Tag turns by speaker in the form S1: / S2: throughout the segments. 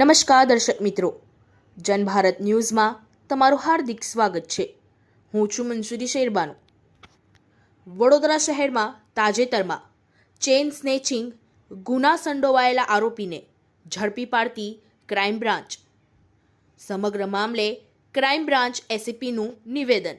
S1: નમસ્કાર દર્શક મિત્રો. જનભારત ન્યૂઝમાં તમારું હાર્દિક સ્વાગત છે. હું છું મનસુરી શેરબાનુ. વડોદરા શહેરમાં તાજેતરમાં ચેઇન સ્નેચિંગ, ગુના સંડોવાયેલા આરોપીને ઝડપી પાડતી ક્રાઇમ બ્રાન્ચ. સમગ્ર મામલે ક્રાઇમ બ્રાન્ચ એસીપીનું નિવેદન.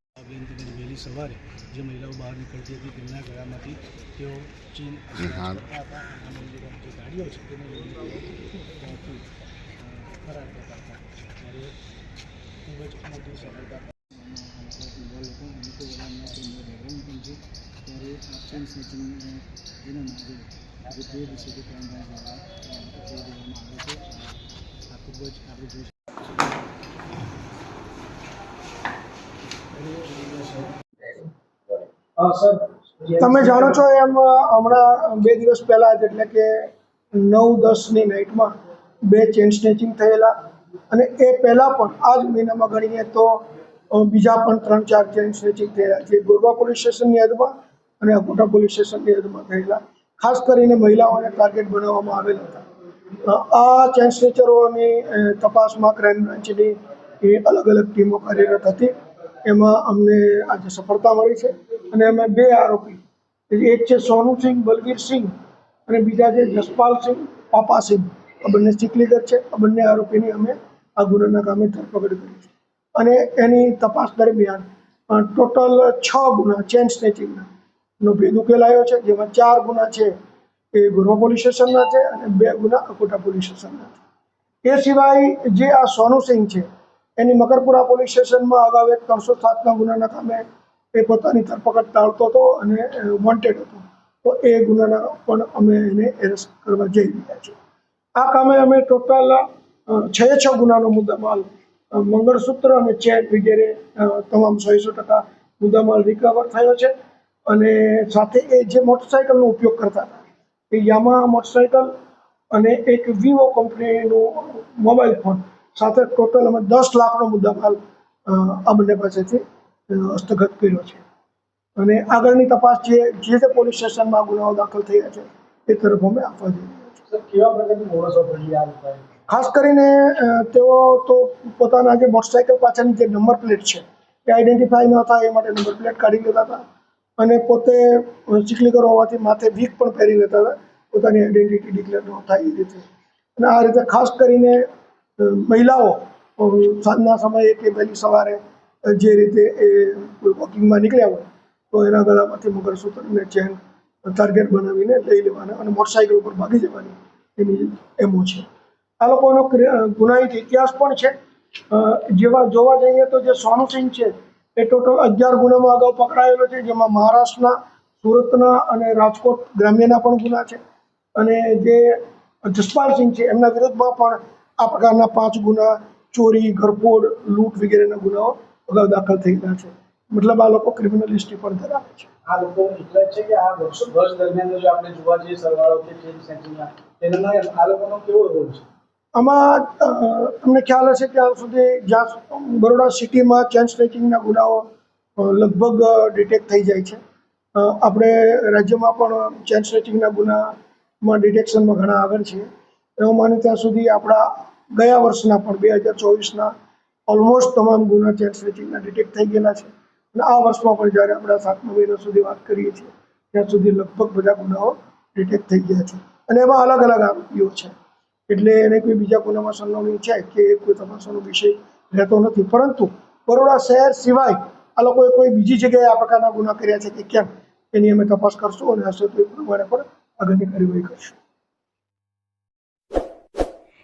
S2: બેન તેમજ વહેલી સવારે જે મહિલાઓ બહાર નીકળતી હતી તેમના ગળામાંથી તેઓ ચીન હતા અને જે ગાડીઓ છે તેને લઈને ત્યાંથી અ, ફરાર થતા હતા ત્યારે ખૂબ જ મોટી સફળતા લોકો અમુક વડાના તેમના બેકગ્રાઉન્ડ પણ છે ત્યારે આ ચેન સ્નેચિંગ જેના નામે જે બે વિશે ક્રાઇમ બ્રાન્ચ દ્વારા ઉકેલી દેવામાં આવે છે આ ખૂબ જ આપણે જોઈ
S3: તમે જાણો છો એમ હમણાં બે દિવસ પહેલા જ, એટલે કે નવ, દસની નાઇટમાં બે ચેન સ્નેચિંગ થયેલા. અને એ પહેલાં પણ આ જ મહિનામાં ગણીએ તો બીજા પણ ત્રણ, ચાર ચેન સ્નેચિંગ થયેલા, જે ગોરવા પોલીસ સ્ટેશનની હદમાં અને અકોટા પોલીસ સ્ટેશનની હદમાં થયેલા. ખાસ કરીને મહિલાઓને ટાર્ગેટ બનાવવામાં આવેલા હતા. આ ચેન સ્નેચરોની તપાસમાં ક્રાઇમ બ્રાન્ચની એ અલગ અલગ ટીમો કાર્યરત હતી. એમાં અમને આજે સફળતા મળી છે અને અમે બે આરોપી એક છે સોનુસિંહ બલવીરસિંહ અને બીજા છે જસપાલસિંહ પાપાસિંહ આ બંને ચીકલીગર છે. આ બંને આરોપીની અમે આ ગુનાના કામે ધરપકડ કરી છે. અને એની તપાસ દરમિયાન ટોટલ છ ગુના, ચેન સ્નેચિંગના નો ભેદ ઉકેલાયો છે, જેમાં ચાર ગુના છે એ ગોરવા પોલીસ સ્ટેશનના છે અને બે ગુના અકોટા પોલીસ સ્ટેશનના છે. એ સિવાય જે આ સોનુસિંહ છે એની મકરપુરા પોલીસ સ્ટેશનમાં અગાઉ એક ત્રણસો સાતના ગુનાના કામે એ પોતાની ધરપકડ ટાળતો હતો અને વોન્ટેડ હતો. તો એ ગુનાના પણ અમે એને એરેસ્ટ કરવા જઈ રહ્યા છીએ. આ કામે અમે ટોટલ છ છ ગુનાનો મુદ્દામાલ મંગળસૂત્ર અને ચેન વગેરે તમામ સો સો ટકા મુદ્દામાલ રિકવર થયો છે. અને સાથે એ જે મોટરસાયકલનો ઉપયોગ કરતા હતા, એ યામા મોટરસાયકલ અને એક વિવો કંપનીનું મોબાઈલ ફોન સાથે ટોટલ અમે દસ લાખનો મુદ્દામાલ અમને પાસેથી હસ્તગત કર્યો છે. અને આગળની તપાસ જે જે તે પોલીસ સ્ટેશનમાં ગુનાઓ દાખલ થયા છે એ તરફ અમે આપવા જઈ રહ્યા છીએ.
S4: કેવા પ્રકારની મોડસ ઓપરેન્ડી આ લોકોએ
S3: ખાસ કરીને તેઓ તો પોતાના જે મોટરસાઇકલ પાછળની જે નંબર પ્લેટ છે એ આઈડેન્ટિફાઈ ન થાય એ માટે નંબર પ્લેટ કાઢી લેતા હતા. અને પોતે ચીકલીગર હોવાથી માથે વીક પણ પહેરી લેતા હતા. પોતાની આઈડેન્ટિટી ડિક્લેર ન થાય એ રીતે. અને આ રીતે ખાસ કરીને મહિલાઓ સાંજના સમયે કે વહેલી સવારે જે રીતે એ કોઈ વોકિંગમાં નીકળ્યા હોય, તો એના ગળામાંથી મંગળસૂત્ર અને ચેન ટાર્ગેટ બનાવીને લઈ લેવાના અને મોટરસાઇકલ ઉપર ભાગી જવાની એની એમો છે. આ લોકોનો ગુનાહિત ઇતિહાસ પણ છે. જેવા જોવા જઈએ તો જે સોનુ સિંહ છે, એ ટોટલ અગિયાર ગુનામાં અગાઉ પકડાયેલો છે, જેમાં મહારાષ્ટ્રના, સુરતના અને રાજકોટ ગ્રામ્યના પણ ગુના છે. અને જે જસપાલ સિંહ છે, એમના વિરુદ્ધમાં પણ આ પ્રકારના પાંચ ગુના ચોરી ઘરફોડ લૂંટ વગેરેના ગુનાઓ અગાઉ દાખલ થયેલા છે. મતલબ આ લોકો ક્રિમિનલ હિસ્ટ્રી પણ ધરાવે છે.
S4: આ લોકો એટલા છે કે આ વર્ષો વર્ષ દરમિયાન જો આપણે જોવા જઈએ સરવાળો કે ચેન સેન્ટિંગના તેના આ લોકોનો કેવો રોલ છે?
S3: આમાં તમને ખ્યાલ હશે ત્યાં સુધી જ્યાં બરોડા સિટીમાં ચેન સ્નેચિંગના ગુનાઓ લગભગ ડિટેક્ટ થઈ જાય છે. આપણે રાજ્યમાં પણ ચેન સ્નેચિંગના ગુનામાં ડિટેક્શનમાં ઘણા આગળ છીએ. એવું માનું ત્યાં સુધી આપણા ગયા વર્ષના પણ બે હજાર ચોવીસના ઓલમોસ્ટ તમામ ગુના ચેન સ્નેચિંગના ડિટેક્ટ થઈ ગયેલા છે. અને આ વર્ષમાં પણ જ્યારે આપણે સાતમા મહિના સુધી વાત કરીએ છીએ, ત્યાં સુધી લગભગ બધા ગુનાઓ ડિટેક્ટ થઈ ગયા છે. અને એમાં અલગ અલગ આરોપીઓ છે. એટલે એને કોઈ બીજા ગુનામાં સંડોવણી છે કે કોઈ તપાસવાનો વિષય રહેતો નથી. પરંતુ બરોડા શહેર સિવાય આ લોકોએ કોઈ બીજી જગ્યાએ આ પ્રકારના ગુના કર્યા છે કે કેમ, એની અમે તપાસ કરશું અને હશે તો એ પ્રમાણે પણ આગળની કાર્યવાહી કરશું.